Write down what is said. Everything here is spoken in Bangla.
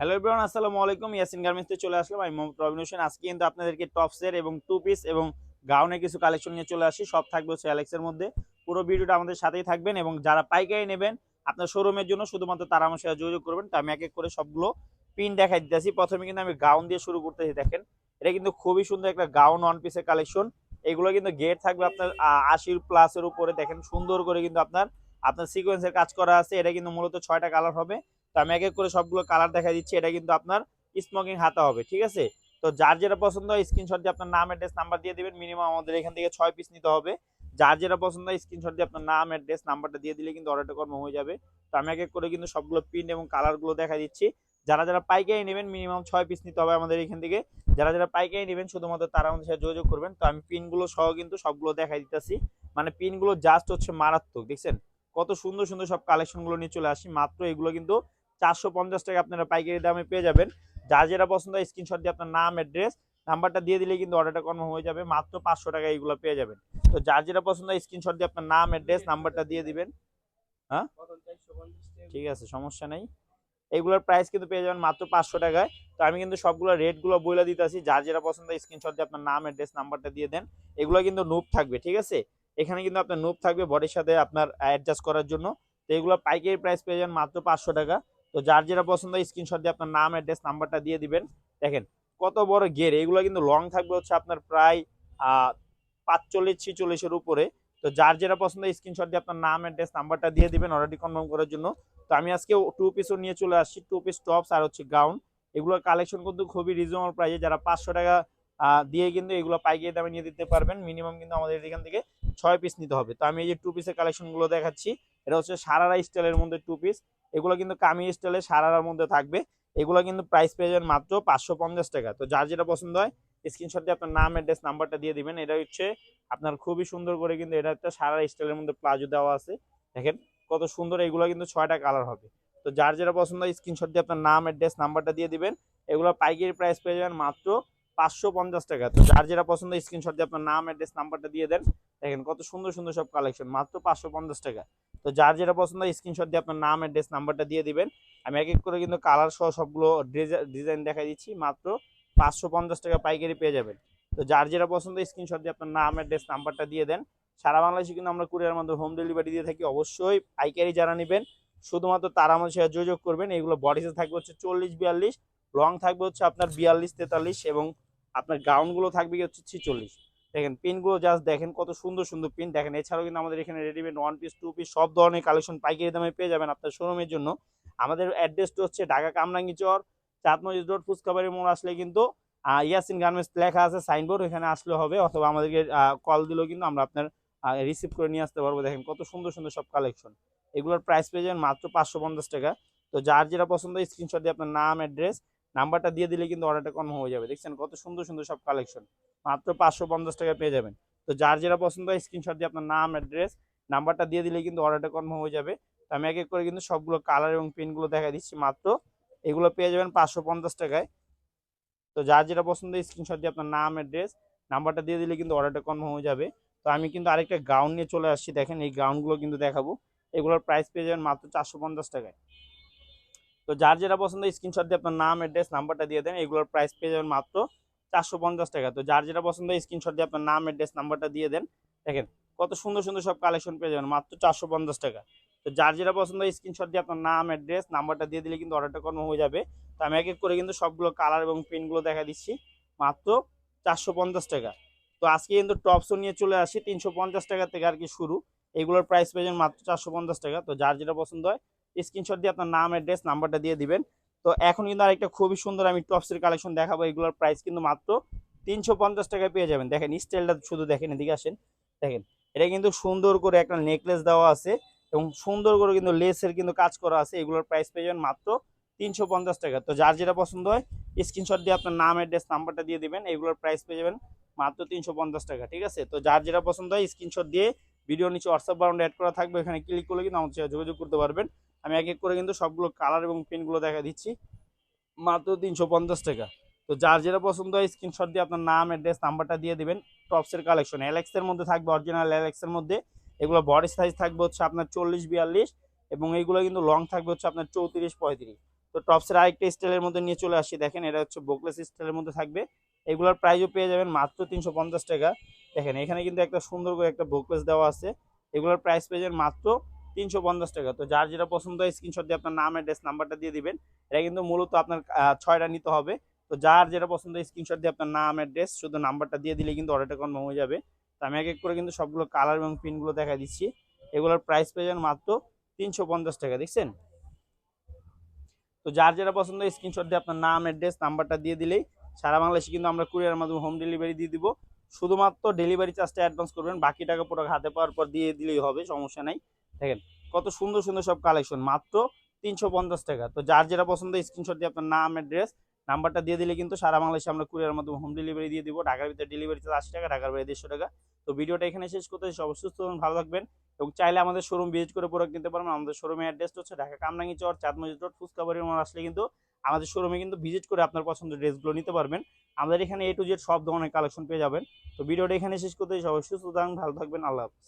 হ্যালো এভরিওয়ান আসসালামু আলাইকুম। ইয়াসিন গার্মেন্টসে চলে আসলাম। আমি মোহাম্মদ রবিন হোসেন। আজকে কিন্তু আপনাদেরকে টপসের এবং টু পিস এবং গাউনের কিছু কালেকশন নিয়ে চলে আসি। সব থাকবে হচ্ছে অ্যালেক্সের মধ্যে। পুরো ভিডিওটা আমাদের সাথেই থাকবেন এবং যারা পাইকারি নেবেন, আপনার শোরুমের জন্য শুধুমাত্র তারা আমার সাথে যোগাযোগ করবেন। তো আমি এক এক করে সবগুলো পিন দেখাই দিতেছি। প্রথমে কিন্তু আমি গাউন দিয়ে শুরু করতেছি, দেখেন। এটা কিন্তু খুবই সুন্দর একটা গাউন ওয়ান পিসের কালেকশন এগুলো কিন্তু গেট থাকবে আপনার আশির প্লাসের উপরে। দেখেন সুন্দর করে কিন্তু আপনার আপনার সিকোয়েন্সের কাজ করা আছে। এটা কিন্তু মূলত ছয়টা কালার হবে। আমি এক এক করে সবগুলো কালার দেখা দিচ্ছি, এটা কিন্তু আপনার স্মোকিং হাতা হবে, ঠিক আছে? তো যার যেটা পছন্দ হয় স্ক্রিনশট দিয়ে আপনার নাম অ্যাড্রেস নাম্বার দিয়ে দেবেন মিনিমাম আমাদের এখান থেকে ছয় পিস নিতে হবে। যার যেটা পছন্দ হয় স্ক্রিনশট দিয়ে আপনার নাম অ্যাড্রেস নাম্বারটা দিয়ে দিলে কিন্তু অর্ডারটা কর্ম হয়ে যাবে। তো আমি এক এক করে কিন্তু সবগুলো প্রিন্ট এবং কালারগুলো দেখা দিচ্ছি। যারা যারা পাইকারি নেবেন মিনিমাম ছয় পিস নিতে হবে আমাদের এখান থেকে। যারা যারা পাইকারি নেবেন, শুধুমাত্র তারা আমাদের সাথে যোগাযোগ করবেন। তো আমি পিনগুলো সহ কিন্তু সবগুলো দেখাই দিতেছি। মানে পিনগুলো জাস্ট হচ্ছে মারাত্মক, দেখছেন? কত সুন্দর সুন্দর সব কালেকশনগুলো নিয়ে চলে আসি। মাত্র এগুলো কিন্তু চারশো পঞ্চাশ টাকা আপনারা পাইকারি দামে পেয়ে যাবেন। যার যেটা পছন্দ হয় স্ক্রিনশট দিয়ে আপনার নাম অ্যাড্রেস নাম্বারটা দিয়ে দিলে কিন্তু অর্ডারটা কনফার্ম হয়ে যাবে। মাত্র পাঁচশো টাকা এইগুলো পেয়ে যাবেন। তো যার যেটা পছন্দ হয় স্ক্রিনশট দিয়ে আপনার নাম অ্যাড্রেস নাম্বারটা দিয়ে দিবেন। হ্যাঁ? ঠিক আছে, সমস্যা নেই। এগুলোর প্রাইস কিন্তু পেয়ে যাবেন মাত্র পাঁচশো টাকায়। তো আমি কিন্তু সবগুলো রেটগুলো বলে দিতেছি। যার যেটা পছন্দ হয় স্ক্রিনশট দিয়ে আপনার নাম অ্যাড্রেস নাম্বারটা দিয়ে দেন। এগুলো কিন্তু নুপ থাকবে, ঠিক আছে? এখানে কিন্তু আপনার নুপ থাকবে বডির সাথে আপনার অ্যাডজাস্ট করার জন্য। তো এগুলো পাইকারি প্রাইস পেয়ে যাবেন মাত্র পাঁচশো টাকা। তো যার যেটা পছন্দ স্ক্রিনশট দিয়ে আপনার নাম অ্যাড্রেস নাম্বারটা দিয়ে দিবেন। দেখেন, কত বড় গের এগুলো কিন্তু লং থাকবে হচ্ছে আপনার প্রায় পাঁচচল্লিশ ছিচল্লিশের উপরে। তো যার যেটা পছন্দ স্ক্রিনশট দিয়ে আপনার নাম অ্যাড্রেস নাম্বারটা দিয়ে দিবেন অর্ডারটি কনফার্ম করার জন্য। তো আমি আজকে টু পিসও নিয়ে চলে আসছি টু পিস টপস আর হচ্ছে গাউন এগুলোর কালেকশন কিন্তু খুবই রিজনেবল প্রাইসে যারা পাঁচশো টাকা দিয়ে কিন্তু এগুলো পাইকারি দামে নিয়ে দিতে পারবেন। মিনিমাম কিন্তু আমাদের এখান থেকে ছয় পিস নিতে হবে। তো আমি এই যে টু পিসের কালেকশনগুলো দেখাচ্ছি, এটা হচ্ছে সারারা স্টাইলের মধ্যে টু পিস এগুলো কিন্তু কামি স্টাইলে সারার মধ্যে থাকবে। এগুলো কিন্তু প্রাইস পেয়ে যাবেন মাত্র পাঁচশো পঞ্চাশ টাকা। তো যার যেটা পছন্দ হয় স্ক্রিনশট দিয়ে আপনার নাম অ্যাড্রেস নাম্বারটা দিয়ে দিবেন। এটা হচ্ছে আপনার খুবই সুন্দর করে কিন্তু এটা একটা সারারা স্টাইলের মধ্যে প্লাজো দেওয়া আছে। দেখেন কত সুন্দর এগুলো কিন্তু ছয়টা কালার হবে। তো যার যেটা পছন্দ হয় স্ক্রিনশট দিয়ে আপনার নাম অ্যাড্রেস নাম্বারটা দিয়ে দিবেন। এগুলো পাইকারি প্রাইস পেয়ে যাবেন মাত্র পাঁচশো পঞ্চাশ টাকা। তো যার যেটা পছন্দ স্ক্রিনশট দিয়ে আপনার নাম অ্যাড্রেস নাম্বারটা দিয়ে দেন। দেখেন কত সুন্দর সুন্দর সব কালেকশন মাত্র পাঁচশো পঞ্চাশ টাকা। তো যার যেটা পছন্দ হয় স্ক্রিনশট দিয়ে আপনার নাম অ্যাড্রেস নাম্বারটা দিয়ে দিবেন। আমি এক এক করে কিন্তু কালার সহ সবগুলো ডিজাইন দেখাই দিচ্ছি। মাত্র পাঁচশো পঞ্চাশ টাকা পাইকারি পেয়ে যাবেন। তো যার যেটা পছন্দ হয় স্ক্রিনশট দিয়ে আপনার নাম অ্যাড্রেস নাম্বারটা দিয়ে দেন। সারা বাংলাদেশে কিন্তু আমরা কুরিয়ার মাধ্যমে হোম ডেলিভারি দিয়ে থাকি। অবশ্যই পাইকারি যারা নেবেন, শুধুমাত্র তারা আমাদের সাথে যোগাযোগ করবেন। এগুলো বডিতে থাকবে হচ্ছে চল্লিশ, বিয়াল্লিশ। লং থাকবে হচ্ছে আপনার বিয়াল্লিশ, তেতাল্লিশ এবং আপনার গাউনগুলো থাকবে হচ্ছে ছিচল্লিশ। দেখেন পিনগুলো জাস্ট দেখেন কত সুন্দর সুন্দর পিন দেখেন, এছাড়াও কিন্তু আমাদের এখানে readymade one piece two piece সব ধরনের কালেকশন পাইকারি দামে পেয়ে যাবেন আপনার শোরুমের জন্য। আমাদের অ্যাড্রেসটা হচ্ছে ঢাকা কামরাঙ্গি চর, চাঁদ মসজিদ রোড, ফুচকাবাড়ি মোড় আসলে কিন্তু ইয়াসিন গার্মেন্টস লেখা আছে সাইনবোর্ড এখানে আসলে হবে, অথবা আমাদেরকে কল দিলেও কিন্তু আমরা আপনার রিসিভ করে নিয়ে আসতে পারব। দেখেন কত সুন্দর সুন্দর সব কালেকশন এগুলোর প্রাইস পেয়ে যাবেন মাত্র পাঁচশো পঞ্চাশ টাকা। তো যার যেটা পছন্দ স্ক্রিনশট দিয়ে আপনার নাম অ্যাড্রেস নাম্বারটা দিয়ে দিলে কিন্তু অর্ডারটা কনফার্ম হয়ে যাবে। দেখছেন কত সুন্দর সুন্দর সব কালেকশন মাত্র পাঁচশো পঞ্চাশ টাকা পেয়ে যাবেন। তো যার যেটা পছন্দ হয় স্ক্রিনশট দিয়ে আপনার নাম অ্যাড্রেস নাম্বারটা দিয়ে দিলে কিন্তু অর্ডারটা কনফার্ম হয়ে যাবে। তো আমি এক এক করে কিন্তু সবগুলো কালার এবং পিনগুলো দেখা দিচ্ছি মাত্র। এগুলো পেয়ে যাবেন পাঁচশো পঞ্চাশ টাকায়। তো যার যেটা পছন্দ হয় স্ক্রিনশট দিয়ে আপনার নাম অ্যাড্রেস নাম্বারটা দিয়ে দিলে কিন্তু অর্ডারটা কনফার্ম হয়ে যাবে। তো আমি কিন্তু আরেকটা গাউন নিয়ে চলে আসছি। দেখেন এই গাউনগুলো কিন্তু দেখাবো। এগুলোর প্রাইস পেয়ে যাবেন মাত্র চারশো পঞ্চাশ টাকায়। তো যার যেটা পছন্দ স্ক্রিনশট দিয়ে আপনার নাম অ্যাড্রেস নাম্বারটা দিয়ে দেন, এগুলোর প্রাইস পেয়ে যাবেন মাত্র চারশো পঞ্চাশ টাকা। তো যার যেটা পছন্দ স্ক্রিনশট দিয়ে আপনার নাম অ্যাড্রেস নাম্বারটা দিয়ে দেন। দেখেন, কত সুন্দর সুন্দর সব কালেকশন পেয়ে যাবেন, মাত্র চারশো পঞ্চাশ টাকা। তো যার যেটা পছন্দ স্ক্রিনশট দিয়ে আপনার নাম অ্যাড্রেস নাম্বারটা দিয়ে দিলে কিন্তু অর্ডারটা কনফার্ম হয়ে যাবে। তো আমি এক এক করে কিন্তু সবগুলো কালার এবং পিনগুলো দেখা দিচ্ছি, মাত্র চারশো পঞ্চাশ টাকা। তো আজকে কিন্তু টপসও নিয়ে চলে আসি, তিনশো পঞ্চাশ টাকা থেকে আর কি শুরু। এগুলোর প্রাইস পেয়ে যাবেন মাত্র চারশো পঞ্চাশ টাকা। তো যার যেটা পছন্দ হয় স্ক্রিনশট দিয়ে আপনার নাম অ্যাড্রেস নাম্বারটা দিয়ে দিবেন। তো এখন কিন্তু আরেকটা খুবই সুন্দর আমি টপসের কালেকশন দেখাবো। এগুলোর প্রাইস কিন্তু মাত্র তিনশো পঞ্চাশ টাকায় পেয়ে যাবেন। দেখেন স্টাইলটা শুধু দেখেন, এদিকে আসেন। দেখেন, এটা কিন্তু সুন্দর করে একটা নেকলেস দেওয়া আছে এবং সুন্দর করে কিন্তু লেসের কিন্তু কাজ করা আছে। এগুলোর প্রাইস পেয়ে যাবেন মাত্র তিনশো পঞ্চাশ টাকা। তো যার যেটা পছন্দ হয় স্ক্রিনশট দিয়ে আপনার নাম অ্যাড্রেস নাম্বারটা দিয়ে দিবেন। এগুলোর প্রাইস পেয়ে যাবেন মাত্র তিনশো পঞ্চাশ টাকা, ঠিক আছে? তো যার যেটা পছন্দ হয় স্ক্রিনশট দিয়ে ভিডিও নিচে হোয়াটসঅ্যাপ বারাউন্ডে অ্যাড করা থাকবে। এখানে ক্লিক করলে কিন্তু আমাদের যোগাযোগ করতে পারবেন। আমি এক এক করে কিন্তু সবগুলো কালার এবং পিনগুলো দেখা দিচ্ছি। মাত্র তিনশো পঞ্চাশ টাকা। তো যার যেটা পছন্দ হয় স্ক্রিনশট দিয়ে আপনার নাম অ্যাড্রেস নাম্বারটা দিয়ে দেবেন। টপসের কালেকশন এর মধ্যে থাকবে অরিজিনাল এর মধ্যে। এগুলো বডি সাইজ থাকবে হচ্ছে আপনার চল্লিশ, বিয়াল্লিশ এবং এইগুলো কিন্তু লং থাকবে হচ্ছে আপনার চৌত্রিশ, পঁয়ত্রিশ। তো টপসের আরেকটা স্টাইলের মধ্যে নিয়ে চলে আসি। দেখেন, এটা হচ্ছে বোকলেস স্টাইলের মধ্যে থাকবে। এগুলোর প্রাইসও পেয়ে যাবেন মাত্র তিনশো পঞ্চাশ টাকা। দেখেন, এখানে কিন্তু একটা সুন্দর করে একটা বোকলেস দেওয়া আছে। এগুলোর প্রাইস পেয়ে যাবেন মাত্র তিনশো পঞ্চাশ টাকা। তো যার যেটা পছন্দ হয় স্ক্রিনশট দিয়ে আপনার নাম অ্যাড্রেস নাম্বারটা দিয়ে দিবেন। এটা কিন্তু মূলত আপনার ছয়টা নিতে হবে। তো যার যেটা পছন্দ হয় স্ক্রিনশট দিয়ে আপনার নাম অ্যাড্রেস শুধু নাম্বারটা দিয়ে দিলে কিন্তু অর্ডারটা কনফার্ম হয়ে যাবে। তো আমি এক এক করে কিন্তু সবগুলো কালার এবং প্রিন্টগুলো দেখা দিচ্ছি। এগুলোর প্রাইস পেয়ে যাবেন মাত্র তিনশো পঞ্চাশ টাকা, দেখছেন? তো যার যেটা পছন্দ হয় স্ক্রিনশট দিয়ে আপনার নাম অ্যাড্রেস নাম্বারটা দিয়ে দিলেই সারা বাংলাদেশে কিন্তু আমরা কুরিয়ার মাধ্যমে হোম ডেলিভারি দিয়ে দিব। শুধুমাত্র ডেলিভারি চার্জটা অ্যাডভান্স করবেন। বাকি টাকা পুরো হাতে পাওয়ার পর দিয়ে দিলেই হবে, সমস্যা নাই। দেখেন, কত সুন্দর সুন্দর সব কালেকশন মাত্র তিনশো পঞ্চাশ টাকা। তো যার যেটা পছন্দ স্ক্রিনশট দিয়ে আপনার নাম অ্যাড্রেস নাম্বারটা দিয়ে দিলে কিন্তু সারা বাংলাদেশে আমরা কুরিয়ার মাধ্যমে হোম ডেলিভারি দিয়ে দিব। ঢাকার ভিতরে ডেলিভারি চার্জ আশি টাকা, ঢাকার বাইরে দেড়শো টাকা। তো ভিডিওটা এখানে শেষ করতে সব সুস্থ ভালো থাকবেন। এবং চাইলে আমাদের শোরুম ভিজিট করে প্রোডাক্ট নিতে পারবেন। আমাদের শোরুমের অ্যাড্রেসটা হচ্ছে ঢাকা কামরাঙ্গি চর, চাঁদ চাঁদমজিদ রোড ফুচকাবাড়ির মোড়। আসলে কিন্তু আমাদের শোরুমে কিন্তু ভিজিট করে আপনার পছন্দের ড্রেসগুলো নিতে পারবেন। আমাদের এখানে এ টু জেড সব ধরনের কালেকশন পেয়ে যাবেন। তো ভিডিওটা এখানে শেষ করতে সবাই সুস্থ ভালো থাকবেন। আল্লাহ হাফিজ।